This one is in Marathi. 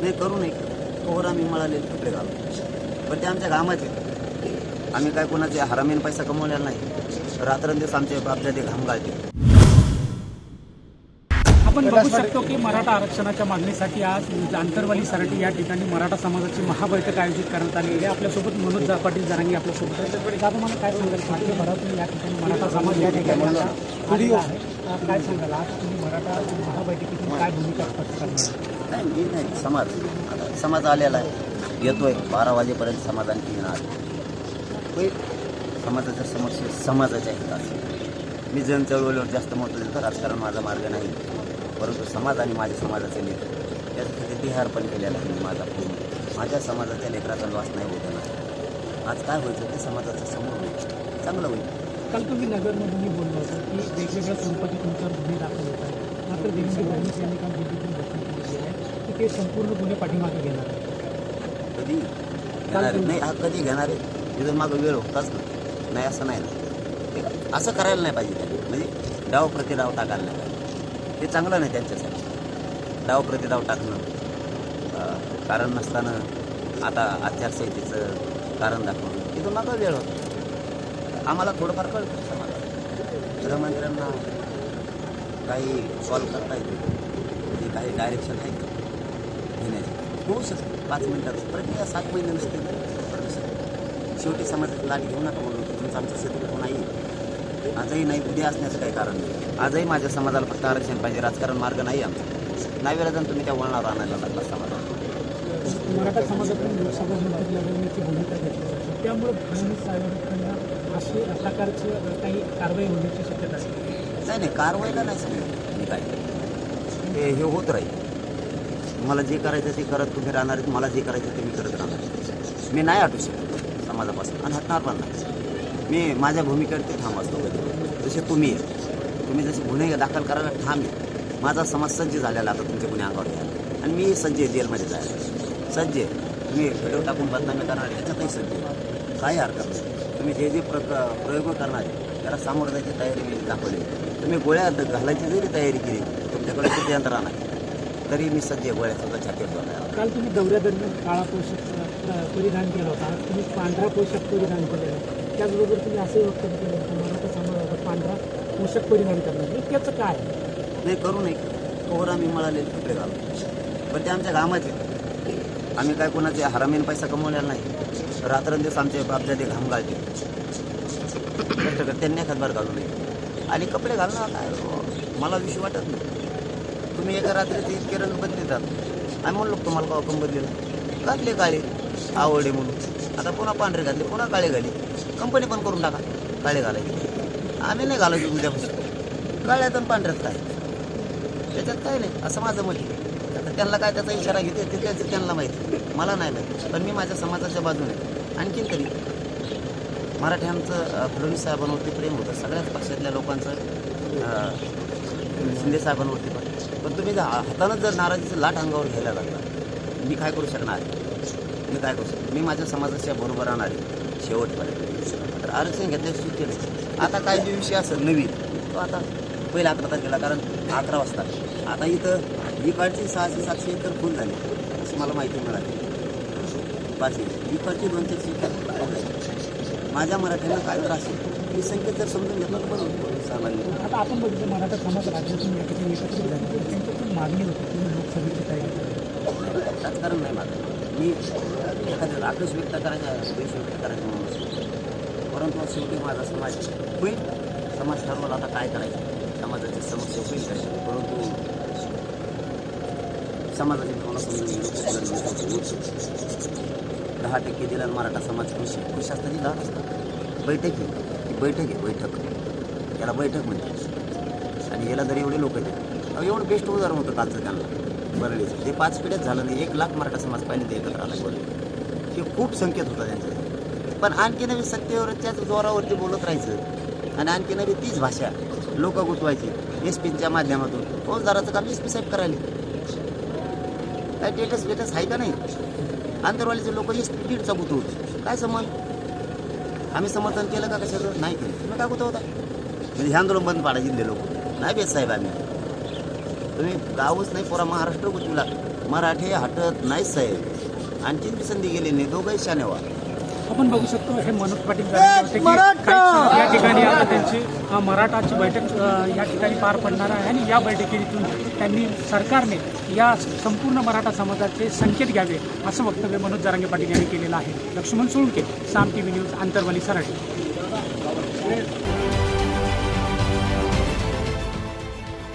नाही करू नये कवर आम्ही मिळालेले कपडे घालू पण ते आमच्या घामाचे आम्ही काय कोणाचे हरामीन पैसा कमवलेला नाही. रात्रंदिवस आमचे आपल्या ते घाम घालते आपण बघू शकतो की मराठा आरक्षणाच्या मागणीसाठी आज आंतरवाली सराटी या ठिकाणी मराठा समाजाची महाबैठक आयोजित करण्यात आलेली आहे. आपल्यासोबत मनोज जा- पाटील जरांगी आपल्यासोबत दादा मला काय सांगाल? राज्यभरातून या ठिकाणी मराठा समाज या ठिकाणी काय सांगाल? आज तुम्ही मराठा महाबैठकीतून काय भूमिका स्पष्ट करणार? नाही मी नाही. समाज. आता समाज आलेला आहे. येतोय. बारा वाजेपर्यंत समाज आणखी येणार समाजाच्या समस्या समाजाच्या हिताचे. मी जन चळवळीवर जास्त महत्त्व देतो. राजकारण माझा मार्ग नाही. परंतु समाज आणि माझ्या समाजाचे लेकर त्यासाठी तिहार पण केलेला आहे माझा पूर्ण. माझ्या समाजाच्या लेकराचा लॉस नाही होत ना आज काय व्हायचं ते समाजाचं समोर होईल. चांगलं होईल. काल तुम्ही नगरमध्ये बोललो होतो की वेगवेगळ्या स्वरूपाची तुमच्यावर भूमी दाखल होत मात्र देवेंद्र फडणवीस यांनी काल दिल्लीतून घोषणा केलेली आहे. की ते संपूर्ण गुन्हे पाठीमागे घेणार आहे कधी? घेणार आहे? नाही हा कधी घेणार आहे इथून मागं वेळ होताच ना. नाही असं नाही ना. ते असं करायला नाही पाहिजे त्यांनी. म्हणजे डाव प्रतिदाव टाकायला नाही पाहिजे. ते चांगलं नाही त्यांच्यासाठी. डाव प्रतिदाव टाकणं. अं, कारण नसताना आता आचारसंहितेचं कारण दाखवणं. तिथून मागं वेळ होतो. आम्हाला थोडंफार कळतं. समाजात. गृहमंत्र्यांना काही सॉल्व करता येते म्हणजे काही डायरेक्शन आहे का? घेण्याची. होऊ शकते पाच मिनिटात. प्रक्रिया सात महिने नसते. शेवटी समाजाची लाट घेऊ नका म्हणून. तुमचं आमचं शत्रू नाही आजही नाही उद्या असण्याचं काही कारण नाही. आजही माझ्या समाजाला फक्त आरक्षण पाहिजे. राजकारण मार्ग नाही आमचा. नाही वेळा तुम्ही त्या वळणावर आणायला लागला समाजाला मराठा समाजातून लोकसभा लढवण्याची भूमिका घेतली. त्यामुळे फडणवीस साहेबांकडनं असे प्रकारचे काही कारवाई होण्याची शक्यता आहे. नाही नाही कारवाईला नाही सांगितलं मी काय? ते हे होत राहील. मला जे करायचं ते करत तुम्ही राहणार आहेत मला जे करायचं ते मी करत राहणार मी नाही हटू शकत समाजापासून आणि हटणार पण नाही. मी माझ्या भूमिकेवर ते ठाम असतो. कधी जसे तुम्ही तुम्ही जसे गुन्हे दाखल करायला ठाम आहे माझा समाज सज्ज झालेला आता तुमच्या गुन्हे अंगावर घ्यायला आणि मी सज्ज जेलमध्ये जायला. सज्ज आहे. तुम्ही व्हिडिओ टाकून बदनामी करणार याच्यातही सज्ज काही हरकत नाही. तुम्ही जे जे प्रक प्रयोग करणार आहे त्याला सामोरं जायची तयारी मी दाखवली तुम्ही गोळ्या घालायची जरी तयारी केली तुमच्याकडे किती यंत्रणा तरी मी सज्ज गोळ्या सुद्धा छातीवर काल तुम्ही दौऱ्यादरम्यान काळा पोषक परिधान केला होता. तुम्ही पांढरा पोषक परिधान केलेला त्याचबरोबर तुम्ही असंही वक्तव्य केलं होतं मराठा समाजाचा पांढरा पोषक परिधान करणार त्याचं काय नाही करू नये. कवर आम्ही मिळालेले कपडे घालू. पण ते आमच्या घामाचे आम्ही काय कोणाचे हरामीन पैसा कमवलेला नाही. रात्रंदिवस आमचे ते घाम कष्ट कर त्यांनी खतबार घालू नये. आणि कपडे घालणं काय मला विषय वाटत नाही. तुम्ही एका रात्रीत इतके रंग बदलतात. आम्ही म्हणलो तुम्हाला का आपण बदलेलं? घातले काळे. आवडे म्हणून. आता पुन्हा पांढरे घातले पुन्हा काळे घाले. कंपनी पण करून टाका. काळे घालायचे. आम्ही नाही घालायचो उद्यापासून काळ्यात आणि पांढऱ्यात काय? त्याच्यात काय नाही. असं माझं मत आहे. आता त्यांना काय त्याचा इशारा घेते ते त्याचं त्यांना माहिती. मला नाही माहिती. पण मी माझ्या समाजाच्या बाजूने आणखीन तरी मराठ्यांचं आमचं फडणवीस साहेबांवरती प्रेम होतं. सगळ्याच पक्षातल्या लोकांचं शिंदे साहेबांवरती पण. पण तुम्ही जर हातानं जर नाराजीचं लाट अंगावर घ्यायला लागला मी काय करू शकणार? मी काय करू शकतो मी माझ्या समाजाच्या बरोबर राहणार आहे. शेवटपर्यंत. तर आरक्षण घेतल्याशिवाय केलं आता काय जे विषय असेल नवीन तो आता पहिला अकरा तारखेला कारण अकरा वाजता. आता इथं इकडची सहाशे सातशे एकर फुल झाली. अशी मला माहिती मिळाली. पाचशे. इकडची दोनशे सीट माझ्या मराठ्यांना काय त्रास आहे? ही संख्या जर समजून घेतलं तर बरं होतं सामान्य. आता आपण बघितलं मराठा समाज राज्यातून ठिकाणी एकत्रित झाले तर त्यांच्यातून मागणी होती लोकसभेची तयारी करा. राजकारण नाही माझं मी एखाद्या आक्रोश व्यक्त करायचा द्वेष व्यक्त करायचा म्हणून. परंतु शेवटी माझा समाज होईल. समाज ठरवला आता काय करायचं? समाजाची समस्या होईल काय परंतु समाजाची भावना समजून घेणं खूप गरजेचं होतं. दहा टक्के दिला आणि मराठा समाज खुश आहे. खुश असतं ती दहा असतं बैठक आहे. ही बैठक आहे बैठक. याला बैठक म्हणते आणि याला जर एवढे लोक येते अहो, एवढं बेस्ट उदाहरण होतं कालचं त्यांना. बरडीचं ते पाच पिढ्यात झालं नाही. एक लाख मराठा समाज पाहिजे ते एकत्र आला बरं हे खूप संकेत होता त्यांचं. पण आणखी नवी सत्तेवरच्याच जोरावरती बोलत राहायचं. आणि आणखी नवी तीच भाषा लोक गुतवायची. एस पीच्या माध्यमातून. फौजदाराचं काम एस पी साहेब करायला. काय टेटस वेटस आहे का नाही? अंतरवालीचे लोक स्पीड पीडचा होत. काय संबंध? आम्ही समर्थन केलं का कशाचं? नाही केलं. तुम्ही काय होता? म्हणजे हे आंदोलन बंद पाडा जिल्हे लोक. नाही बेस साहेब आम्ही. तुम्ही गावच नाही पुरा महाराष्ट्र गुतविला मराठे हटत नाही साहेब. आणखीन बी संधी गेली नाही. दोघंही शानेवा आपण बघू शकतो हे मनोज पाटील या ठिकाणी आता त्यांची मराठाची बैठक या ठिकाणी पार पडणार आहे आणि या बैठकीतून त्यांनी सरकारने या संपूर्ण मराठा समाजाचे संकेत घ्यावे असं वक्तव्य मनोज जरांगे पाटील यांनी केलेलं आहे. Laxman Solunke Saam T V news Antarwali Sarati